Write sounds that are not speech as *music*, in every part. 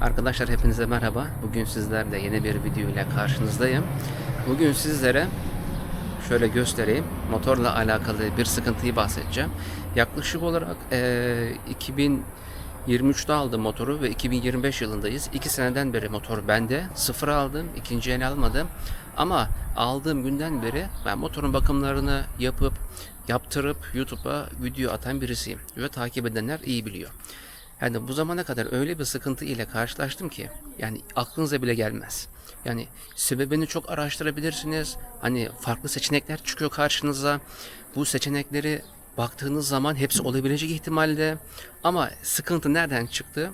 Arkadaşlar hepinize merhaba. Bugün sizlerle yeni bir video ile karşınızdayım. Bugün sizlere şöyle göstereyim. Motorla alakalı bir sıkıntıyı bahsedeceğim. Yaklaşık olarak eee 2023'te aldım motoru ve 2025 yılındayız. 2 seneden beri motor bende. Sıfır aldım. ikinci el almadım. Ama aldığım günden beri ben motorun bakımlarını yapıp yaptırıp YouTube'a video atan birisiyim. Ve takip edenler iyi biliyor. Yani bu zamana kadar öyle bir sıkıntı ile karşılaştım ki yani aklınıza bile gelmez. Yani sebebini çok araştırabilirsiniz. Hani farklı seçenekler çıkıyor karşınıza. Bu seçenekleri baktığınız zaman hepsi olabilecek ihtimalde. Ama sıkıntı nereden çıktı?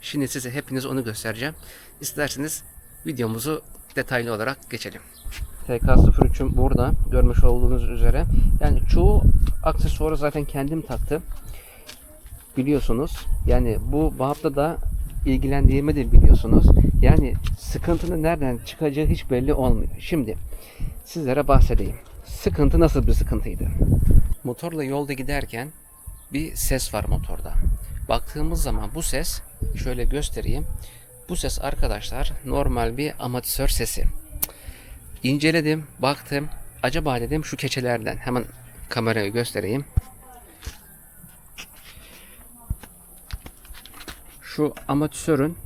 Şimdi size hepiniz onu göstereceğim. İsterseniz videomuzu detaylı olarak geçelim. TK03'üm burada görmüş olduğunuz üzere. Yani çoğu aksesuarı zaten kendim taktım biliyorsunuz. Yani bu babda da ilgilendiğimi de biliyorsunuz. Yani sıkıntının nereden çıkacağı hiç belli olmuyor. Şimdi sizlere bahsedeyim. Sıkıntı nasıl bir sıkıntıydı? Motorla yolda giderken bir ses var motorda. Baktığımız zaman bu ses şöyle göstereyim. Bu ses arkadaşlar normal bir amatör sesi. İnceledim, baktım. Acaba dedim şu keçelerden hemen kamerayı göstereyim. Şu amatörün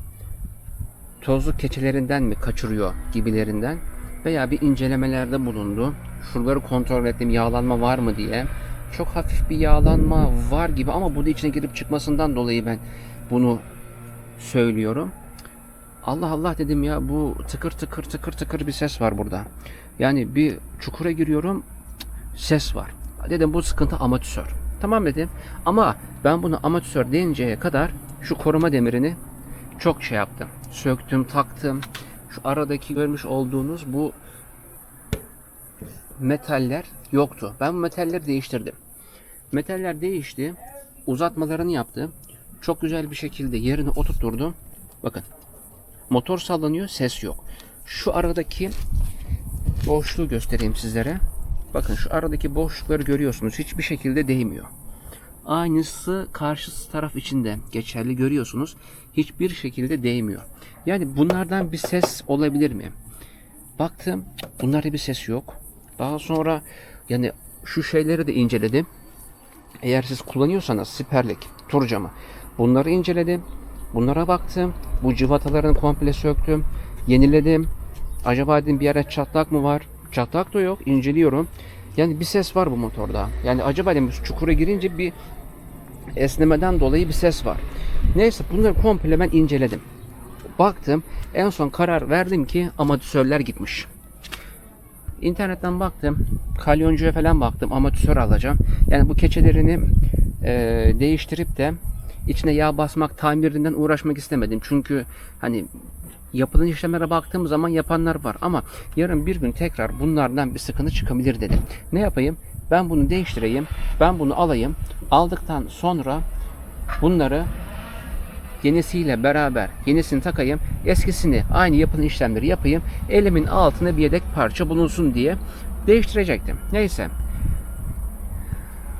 tozlu keçelerinden mi kaçırıyor gibilerinden veya bir incelemelerde bulundu. Şuraları kontrol ettim yağlanma var mı diye. Çok hafif bir yağlanma var gibi ama burada içine girip çıkmasından dolayı ben bunu söylüyorum. Allah Allah dedim ya bu tıkır tıkır tıkır tıkır bir ses var burada. Yani bir çukura giriyorum ses var. Dedim bu sıkıntı amatör. Tamam dedim. Ama ben bunu amatör deyinceye kadar şu koruma demirini çok şey yaptım. Söktüm, taktım. Şu aradaki görmüş olduğunuz bu metaller yoktu. Ben bu metalleri değiştirdim. Metaller değişti. Uzatmalarını yaptım. Çok güzel bir şekilde yerine oturtturdum. Bakın. Motor sallanıyor, ses yok. Şu aradaki boşluğu göstereyim sizlere. Bakın şu aradaki boşlukları görüyorsunuz. Hiçbir şekilde değmiyor. Aynısı karşı taraf içinde geçerli görüyorsunuz. Hiçbir şekilde değmiyor. Yani bunlardan bir ses olabilir mi? Baktım bunlarda bir ses yok. Daha sonra yani şu şeyleri de inceledim. Eğer siz kullanıyorsanız siperlik, tur camı bunları inceledim. Bunlara baktım. Bu cıvatalarını komple söktüm. Yeniledim. Acaba dedim bir yere çatlak mı var? Çatlak da yok. İnceliyorum. Yani bir ses var bu motorda. Yani acaba dedim çukura girince bir esnemeden dolayı bir ses var. Neyse bunları komple ben inceledim. Baktım. En son karar verdim ki amatörler gitmiş. İnternetten baktım. Kalyoncuya falan baktım. Amatör alacağım. Yani bu keçelerini e, değiştirip de içine yağ basmak, tamirinden uğraşmak istemedim. Çünkü hani yapılan işlemlere baktığım zaman yapanlar var ama yarın bir gün tekrar bunlardan bir sıkıntı çıkabilir dedim. Ne yapayım? Ben bunu değiştireyim. Ben bunu alayım. Aldıktan sonra bunları yenisiyle beraber yenisini takayım. Eskisini aynı yapılan işlemleri yapayım. Elimin altına bir yedek parça bulunsun diye değiştirecektim. Neyse.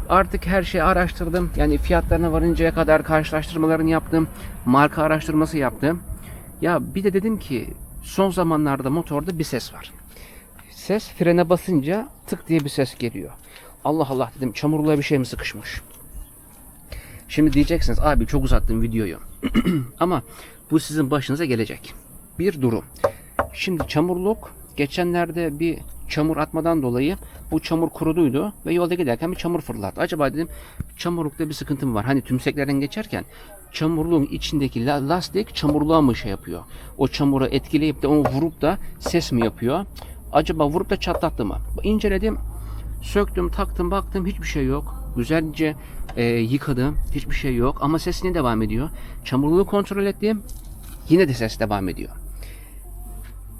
Artık her şeyi araştırdım. Yani fiyatlarına varıncaya kadar karşılaştırmalarını yaptım. Marka araştırması yaptım. Ya bir de dedim ki son zamanlarda motorda bir ses var. Ses frene basınca tık diye bir ses geliyor. Allah Allah dedim çamurluğa bir şey mi sıkışmış? Şimdi diyeceksiniz abi çok uzattım videoyu. *clears throat* Ama bu sizin başınıza gelecek. Bir durum. Şimdi çamurluk geçenlerde bir çamur atmadan dolayı bu çamur kuruduydu ve yolda giderken bir çamur fırlattı. Acaba dedim çamurlukta bir sıkıntım var. Hani tümseklerden geçerken çamurluğun içindeki la- lastik çamurluğa mı şey yapıyor? O çamuru etkileyip de onu vurup da ses mi yapıyor? Acaba vurup da çatlattı mı? İnceledim, söktüm, taktım, baktım hiçbir şey yok. Güzelce e, yıkadım, hiçbir şey yok ama ses yine devam ediyor. Çamurluğu kontrol ettim, yine de ses devam ediyor.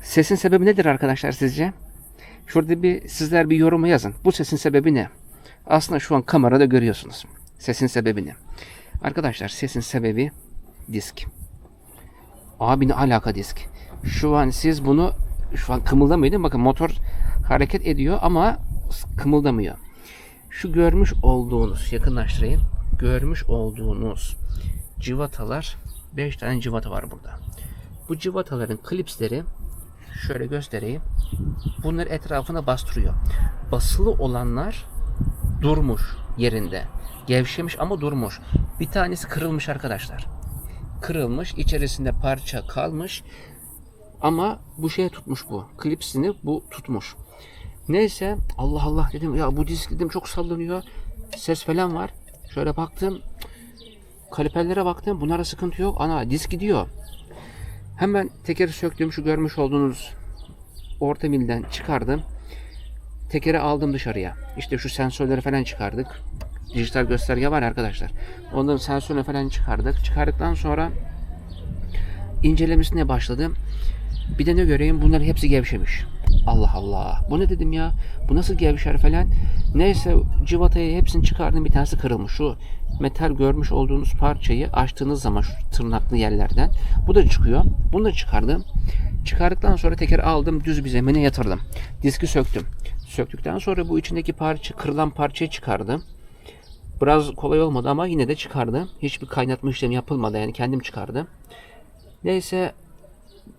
Sesin sebebi nedir arkadaşlar sizce? Şurada bir sizler bir yoruma yazın. Bu sesin sebebi ne? Aslında şu an kamerada görüyorsunuz. Sesin sebebi ne? Arkadaşlar sesin sebebi disk. Abi ne alaka disk? Şu an siz bunu şu an kımıldamıyor değil mi? Bakın motor hareket ediyor ama kımıldamıyor. Şu görmüş olduğunuz yakınlaştırayım. Görmüş olduğunuz civatalar 5 tane civata var burada. Bu cıvataların klipsleri şöyle göstereyim. Bunları etrafına bastırıyor. Basılı olanlar durmuş yerinde. Gevşemiş ama durmuş. Bir tanesi kırılmış arkadaşlar. Kırılmış, içerisinde parça kalmış. Ama bu şeye tutmuş bu. Klipsini bu tutmuş. Neyse Allah Allah dedim ya bu disk dedim çok sallanıyor. Ses falan var. Şöyle baktım. Kaliperlere baktım. Bunlara sıkıntı yok. Ana disk gidiyor. Hemen tekeri söktüm. Şu görmüş olduğunuz orta milden çıkardım. Tekeri aldım dışarıya. İşte şu sensörleri falan çıkardık. Dijital gösterge var arkadaşlar. Onların sensörünü falan çıkardık. Çıkardıktan sonra incelemesine başladım. Bir de ne göreyim bunların hepsi gevşemiş. Allah Allah. Bu ne dedim ya? Bu nasıl gevşer falan. Neyse civatayı hepsini çıkardım. Bir tanesi kırılmış. Şu metal görmüş olduğunuz parçayı açtığınız zaman şu tırnaklı yerlerden. Bu da çıkıyor. Bunu da çıkardım. Çıkardıktan sonra teker aldım düz bir zemine yatırdım. Diski söktüm. Söktükten sonra bu içindeki parça, kırılan parçayı çıkardım. Biraz kolay olmadı ama yine de çıkardım. Hiçbir kaynatma işlemi yapılmadı yani kendim çıkardım. Neyse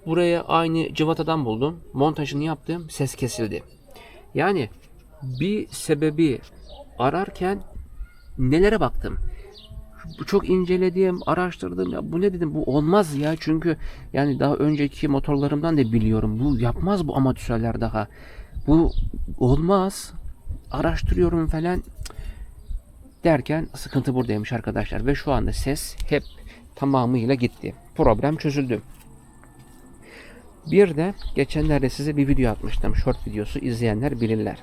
buraya aynı cıvatadan buldum. Montajını yaptım. Ses kesildi. Yani bir sebebi ararken nelere baktım. Çok inceledim, araştırdım. Ya bu ne dedim? Bu olmaz ya. Çünkü yani daha önceki motorlarımdan da biliyorum. Bu yapmaz bu amatörler daha. Bu olmaz. Araştırıyorum falan derken sıkıntı buradaymış arkadaşlar ve şu anda ses hep tamamıyla gitti. Problem çözüldü. Bir de geçenlerde size bir video atmıştım. Short videosu izleyenler bilirler.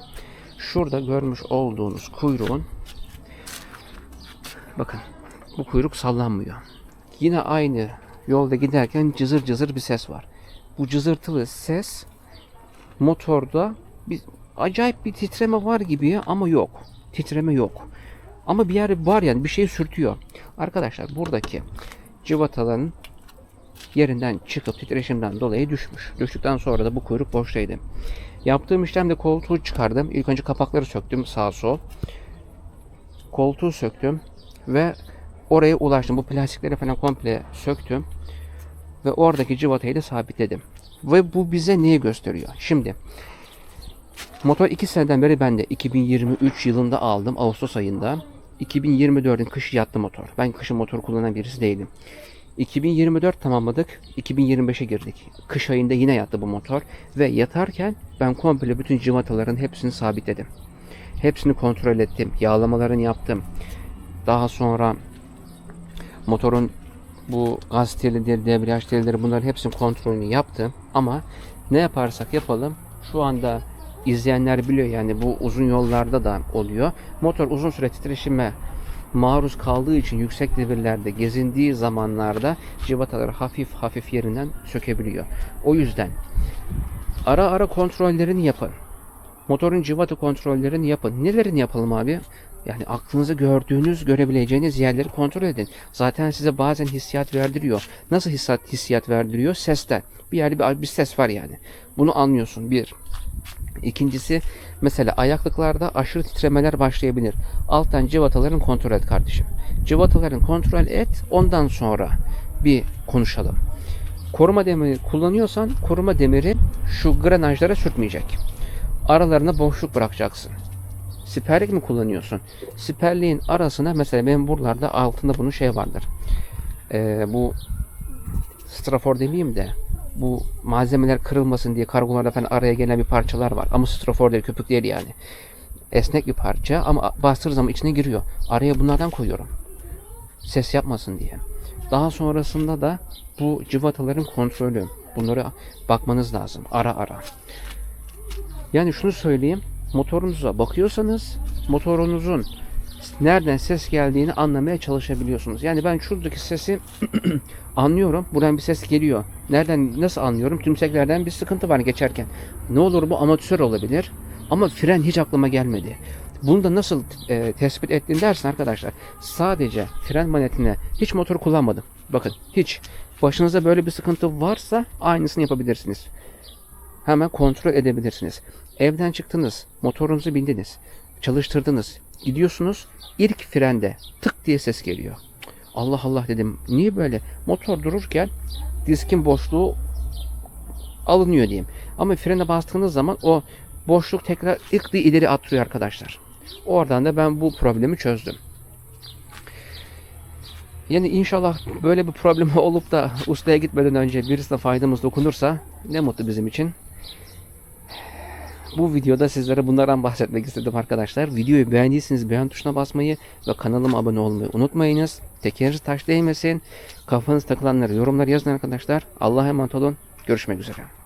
Şurada görmüş olduğunuz kuyruğun bakın bu kuyruk sallanmıyor. Yine aynı yolda giderken cızır cızır bir ses var. Bu cızırtılı ses motorda bir acayip bir titreme var gibi ama yok. Titreme yok. Ama bir yer var yani bir şey sürtüyor. Arkadaşlar buradaki cıvataların yerinden çıkıp titreşimden dolayı düşmüş. Düştükten sonra da bu kuyruk boştaydı. Yaptığım işlemde koltuğu çıkardım. İlk önce kapakları söktüm sağ sol. Koltuğu söktüm ve oraya ulaştım. Bu plastikleri falan komple söktüm. Ve oradaki cıvatayı da sabitledim. Ve bu bize neyi gösteriyor? Şimdi motor 2 seneden beri bende. 2023 yılında aldım Ağustos ayında. 2024'ün kışı yattı motor. Ben kışın motor kullanan birisi değilim. 2024 tamamladık. 2025'e girdik. Kış ayında yine yattı bu motor. Ve yatarken ben komple bütün cıvataların hepsini sabitledim. Hepsini kontrol ettim. Yağlamalarını yaptım. Daha sonra motorun bu gaz telidir, debriyaj telidir bunların hepsinin kontrolünü yaptım. Ama ne yaparsak yapalım şu anda izleyenler biliyor yani bu uzun yollarda da oluyor. Motor uzun süre titreşime maruz kaldığı için yüksek devirlerde gezindiği zamanlarda cıvataları hafif hafif yerinden sökebiliyor. O yüzden ara ara kontrollerini yapın. Motorun cıvata kontrollerini yapın. Nelerini yapalım abi? Yani aklınıza gördüğünüz, görebileceğiniz yerleri kontrol edin. Zaten size bazen hissiyat verdiriyor. Nasıl hissiyat, hissiyat verdiriyor? Sesten. Bir yerde bir, bir ses var yani. Bunu anlıyorsun. Bir. İkincisi mesela ayaklıklarda aşırı titremeler başlayabilir. Alttan cıvataların kontrol et kardeşim. Cıvataların kontrol et ondan sonra bir konuşalım. Koruma demiri kullanıyorsan koruma demiri şu granajlara sürtmeyecek. Aralarına boşluk bırakacaksın. Siperlik mi kullanıyorsun? Siperliğin arasına mesela benim buralarda altında bunun şey vardır. Ee, bu strafor demeyeyim de bu malzemeler kırılmasın diye kargolarda falan araya gelen bir parçalar var. Ama strafor değil, köpük değil yani. Esnek bir parça ama bastırır zaman içine giriyor. Araya bunlardan koyuyorum. Ses yapmasın diye. Daha sonrasında da bu cıvataların kontrolü. Bunlara bakmanız lazım ara ara. Yani şunu söyleyeyim. Motorunuza bakıyorsanız motorunuzun nereden ses geldiğini anlamaya çalışabiliyorsunuz. Yani ben şuradaki sesi *clears throat* anlıyorum. Buradan bir ses geliyor. Nereden nasıl anlıyorum? Tümseklerden bir sıkıntı var geçerken. Ne olur bu amatör olabilir. Ama fren hiç aklıma gelmedi. Bunu da nasıl e, tespit ettin dersin arkadaşlar. Sadece fren manetine hiç motor kullanmadım. Bakın hiç. Başınıza böyle bir sıkıntı varsa aynısını yapabilirsiniz. Hemen kontrol edebilirsiniz. Evden çıktınız, motorunuzu bindiniz, çalıştırdınız, gidiyorsunuz. İlk frende tık diye ses geliyor. Allah Allah dedim. Niye böyle? Motor dururken diskin boşluğu alınıyor diyeyim. Ama frene bastığınız zaman o boşluk tekrar ıklı ileri attırıyor arkadaşlar. Oradan da ben bu problemi çözdüm. Yani inşallah böyle bir problem *laughs* olup da ustaya gitmeden önce birisine faydamız dokunursa ne mutlu bizim için. Bu videoda sizlere bunlardan bahsetmek istedim arkadaşlar. Videoyu beğendiyseniz beğen tuşuna basmayı ve kanalıma abone olmayı unutmayınız. Tekeriniz taş değmesin. Kafanız takılanları yorumlar yazın arkadaşlar. Allah'a emanet olun. Görüşmek üzere.